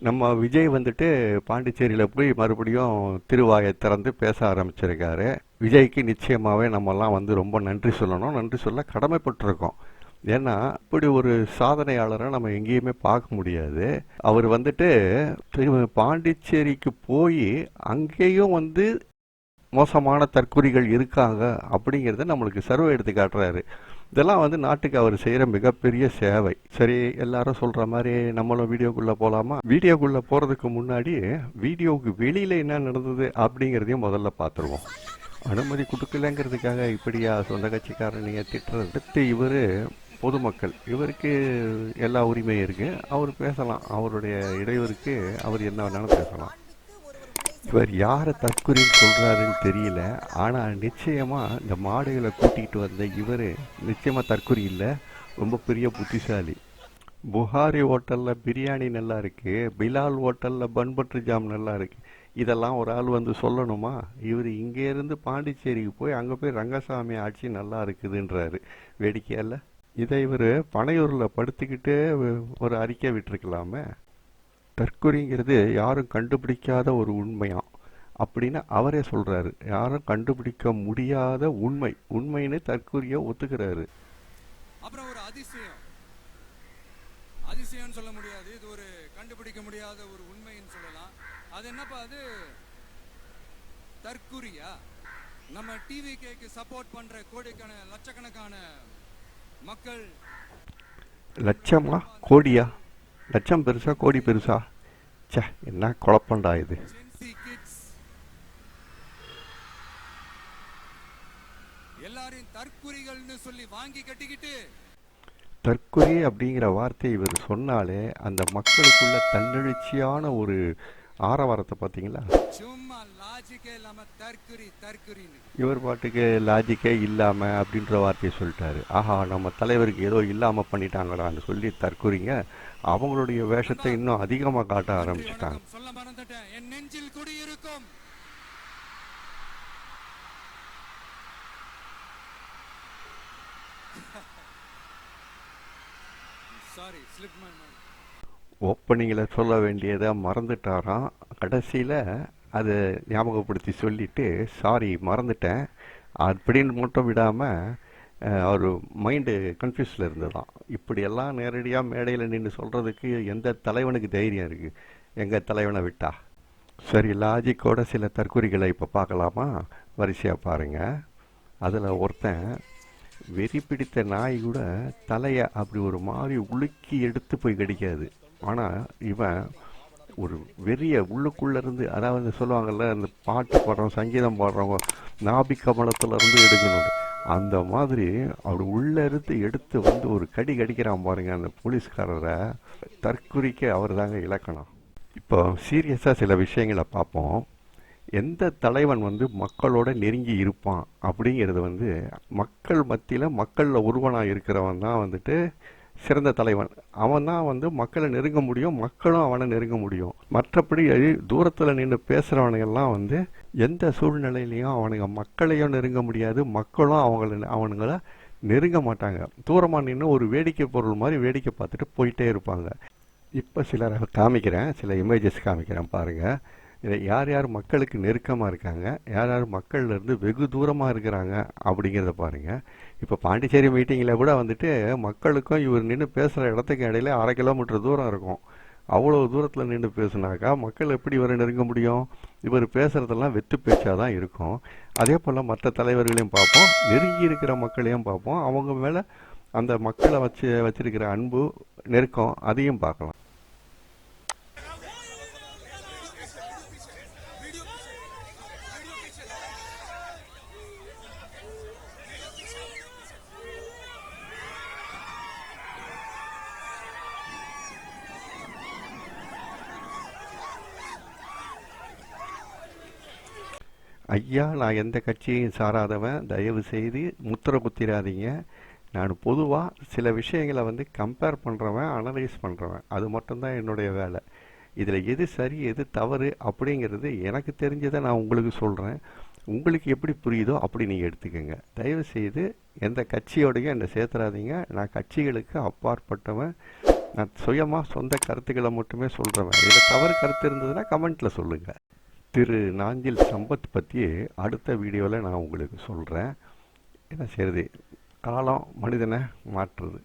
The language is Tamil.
நம்ம விஜய் வந்துட்டு பாண்டிச்சேரியில் போய் மறுபடியும் திருவாயை திறந்து பேச ஆரம்பிச்சிருக்காரு. விஜய்க்கு நிச்சயமாகவே நம்மலாம் வந்து ரொம்ப நன்றி சொல்லணும். நன்றி சொல்ல கடமைப்பட்டிருக்கோம். ஏன்னா இப்படி ஒரு சாதனையாளரை நம்ம எங்கேயுமே பார்க்க முடியாது. அவர் வந்துட்டு திரு- பாண்டிச்சேரிக்கு போய் அங்கேயும் வந்து மோசமான தற்குறிகள் இருக்காங்க அப்படிங்கிறத நம்மளுக்கு சர்வே எடுத்து காட்டுறாரு. இதெல்லாம் வந்து நாட்டுக்கு அவர் செய்கிற மிகப்பெரிய சேவை. சரி எல்லாரும் சொல்கிற மாதிரி நம்மளும் வீடியோக்குள்ளே போகலாமா? வீடியோக்குள்ளே போகிறதுக்கு முன்னாடி வீடியோவுக்கு வெளியில் என்ன நடந்தது அப்படிங்கிறதையும் முதல்ல பார்த்துருவோம். அனுமதி கொடுக்கலங்கிறதுக்காக இப்படியா சொந்த கட்சிக்காரனையை திட்டுறது? அடுத்து இவர் பொதுமக்கள். இவருக்கு எல்லா உரிமையும் இருக்குது அவர் பேசலாம். அவருடைய இடையூறுக்கு அவர் என்ன வேணாலும் பேசலாம். இவர் யாரை தற்குறின்னு சொல்கிறாருன்னு தெரியல. ஆனால் நிச்சயமாக இந்த மாடுகளை கூட்டிகிட்டு வந்த இவர் நிச்சயமாக தற்கொலை இல்லை. ரொம்ப பெரிய புத்திசாலி. புகாரி ஹோட்டலில் பிரியாணி நல்லா இருக்குது பிலால் ஹோட்டலில் பன் பட்டர் ஜாம் நல்லா இருக்குது இதெல்லாம் ஒரு ஆள் வந்து சொல்லணுமா? இவர் இங்கேருந்து பாண்டிச்சேரிக்கு போய் அங்கே போய் ரங்கசாமி ஆட்சி நல்லா இருக்குதுன்றாரு. வேடிக்கையில் இதை இவர் பனையூரில் படுத்துக்கிட்டு ஒரு அறிக்கை விட்டுருக்கலாமே. தற்கொலைங்கிறது யாரும் கண்டுபிடிக்காத ஒரு உண்மையாம் அப்படின்னு அவரே சொல்றாரு. யாரும் கண்டுபிடிக்க முடியாத உண்மை. உண்மைன்னு தற்கொலையை ஒத்துக்கிறாரு. அப்புறம் ஒரு அதிசயம். அதிசயம்னு சொல்ல முடியாது. இது ஒரு கண்டுபிடிக்க முடியாத ஒரு உண்மைன்னு சொல்லலாம். அது என்னப்பா அது? தற்குறியா நம்ம டிவி கேக்கு சப்போர்ட் பண்ற கோடிக்கான லட்சக்கணக்கான மக்கள். லட்சமா? கோடியா? லட்சம் பெருசா கோடி பெருசா? ச்சே என்ன குழப்பண்டா இது. எல்லாரையும் தற்குறிகள்னு சொல்லி வாங்கி கட்டிக்கிட்டு. தற்கொலை அப்படிங்கிற வார்த்தையை இவர் சொன்னாலே அந்த மக்களுக்குள்ள தன்னெழுச்சியான ஒரு ஆரவாரத்தை பார்த்தீங்களா? சும்மா இவர் பாட்டுக்கு லாஜிக்கே இல்லாமல் அப்படின்ற வார்த்தையை சொல்லிட்டாரு. ஆஹா நம்ம தலைவருக்கு ஏதோ இல்லாமல் பண்ணிட்டாங்களான்னு சொல்லி தற்கொலைங்க அவங்களுடைய வேஷத்தை இன்னும் அதிகமாக காட்ட ஆரம்பிச்சிட்டாங்க. சொல்ல மறந்துட்டேன். என் நெஞ்சில் குடியிருக்கும் சாரி ஸ்லிப் ஓப்பனிங்கில் சொல்ல வேண்டியதை மறந்துட்டாராம். கடைசியில் அதை ஞாபகப்படுத்தி சொல்லிவிட்டு சாரி மறந்துட்டேன். அப்படின்னு மட்டும் விடாமல் அவர் மைண்டு கன்ஃபியூஸில் இருந்ததாம் இப்படியெல்லாம் நேரடியாக மேடையில் நின்று சொல்கிறதுக்கு எந்த தலைவனுக்கு தைரியம் இருக்குது எங்கள் தலைவனை விட்டா? சரி லாஜிக்கோட சில தற்கொலைகளை இப்போ பார்க்கலாமா? வரிசையாக பாருங்கள் அதில் ஒருத்தன் வெறி பிடித்த நாய் கூட தலையை அப்படி ஒரு மாதிரி உலுக்கி எடுத்து போய் கிடைக்காது. ஆனால் இவன் ஒரு வெறிய உள்ளுக்குள்ளேருந்து அதாவது சொல்லுவாங்கல்ல அந்த பாட்டு பாடுறவங்க சங்கீதம் பாடுறவங்க நாபி கமலத்துலேருந்து எடுக்கணும். அந்த மாதிரி அவர் உள்ளே இருந்து எடுத்து வந்து ஒரு கடி கடிக்கிறான் பாருங்க அந்த போலீஸ்காரரை. தற்குறிக்க அவர் தாங்க இலக்கணம். இப்போ சீரியஸாக சில விஷயங்களை பார்ப்போம். எந்த தலைவன் வந்து மக்களோட நெருங்கி இருப்பான் அப்படிங்கிறது வந்து மக்கள் மத்தியில் மக்களில் உருவனாக இருக்கிறவன் தான் வந்துட்டு சிறந்த தலைவன். அவன் தான் வந்து மக்களை நெருங்க முடியும் மக்களும் அவனை நெருங்க முடியும். மற்றபடி தூரத்தில் நின்று பேசுகிறவனுங்கெல்லாம் வந்து எந்த சூழ்நிலையிலையும் அவனுங்க மக்களையும் நெருங்க முடியாது மக்களும் அவங்கள அவனுங்கள நெருங்க மாட்டாங்க. தூரமாக நின்று ஒரு வேடிக்கை பொருள் மாதிரி வேடிக்கை பார்த்துட்டு போயிட்டே இருப்பாங்க. இப்போ சிலரை காமிக்கிறேன் சில இமேஜஸ் காமிக்கிறேன் பாருங்கள் இதை யார் யார் மக்களுக்கு நெருக்கமாக இருக்காங்க யார் யார் மக்கள்லேருந்து வெகு தூரமாக இருக்கிறாங்க அப்படிங்கிறத பாருங்கள் இப்போ பாண்டிச்சேரி மீட்டிங்கில் கூட வந்துட்டு மக்களுக்கும் இவர் நின்று பேசுகிற இடத்துக்கு இடையில அரை கிலோமீட்டர் தூரம் இருக்கும். அவ்வளோ தூரத்தில் நின்று பேசுனாக்கா மக்கள் எப்படி இவரை நெருங்க முடியும்? இவர் பேசுகிறதெல்லாம் வெற்று பேச்சாக தான் இருக்கும். அதே போல் மற்ற தலைவர்களையும் பார்ப்போம் நெருங்கி இருக்கிற மக்களையும் பார்ப்போம். அவங்க மேலே அந்த மக்களை வச்சு வச்சிருக்கிற அன்பு நெருக்கம் அதையும் பார்க்கலாம். ஐயா நான் எந்த கட்சியையும் சாராதவன். தயவு செய்து முத்திர குத்திராதீங்க. நான் பொதுவாக சில விஷயங்களை வந்து கம்பேர் பண்ணுறவன் அனலைஸ் பண்ணுறவன் அது மட்டும்தான் என்னுடைய வேலை. இதில் எது சரி எது தவறு அப்படிங்கிறது எனக்கு தெரிஞ்சதை நான் உங்களுக்கு சொல்கிறேன் உங்களுக்கு எப்படி புரியுதோ அப்படி நீங்கள் எடுத்துக்கோங்க. தயவு செய்து எந்த கட்சியோடையும் என்னை சேர்த்துறாதீங்க. நான் கட்சிகளுக்கு அப்பாற்பட்டவன். நான் சுயமாக சொந்த கருத்துக்களை மட்டுமே சொல்கிறவன் இதில் தவறு கருத்து இருந்ததுன்னா கமெண்ட்டில் சொல்லுங்கள் திரு நாஞ்சில் சம்பத் பற்றி அடுத்த வீடியோவில் நான் உங்களுக்கு சொல்கிறேன் என்ன செய்யுது காலம் மனிதனை மாற்றுது.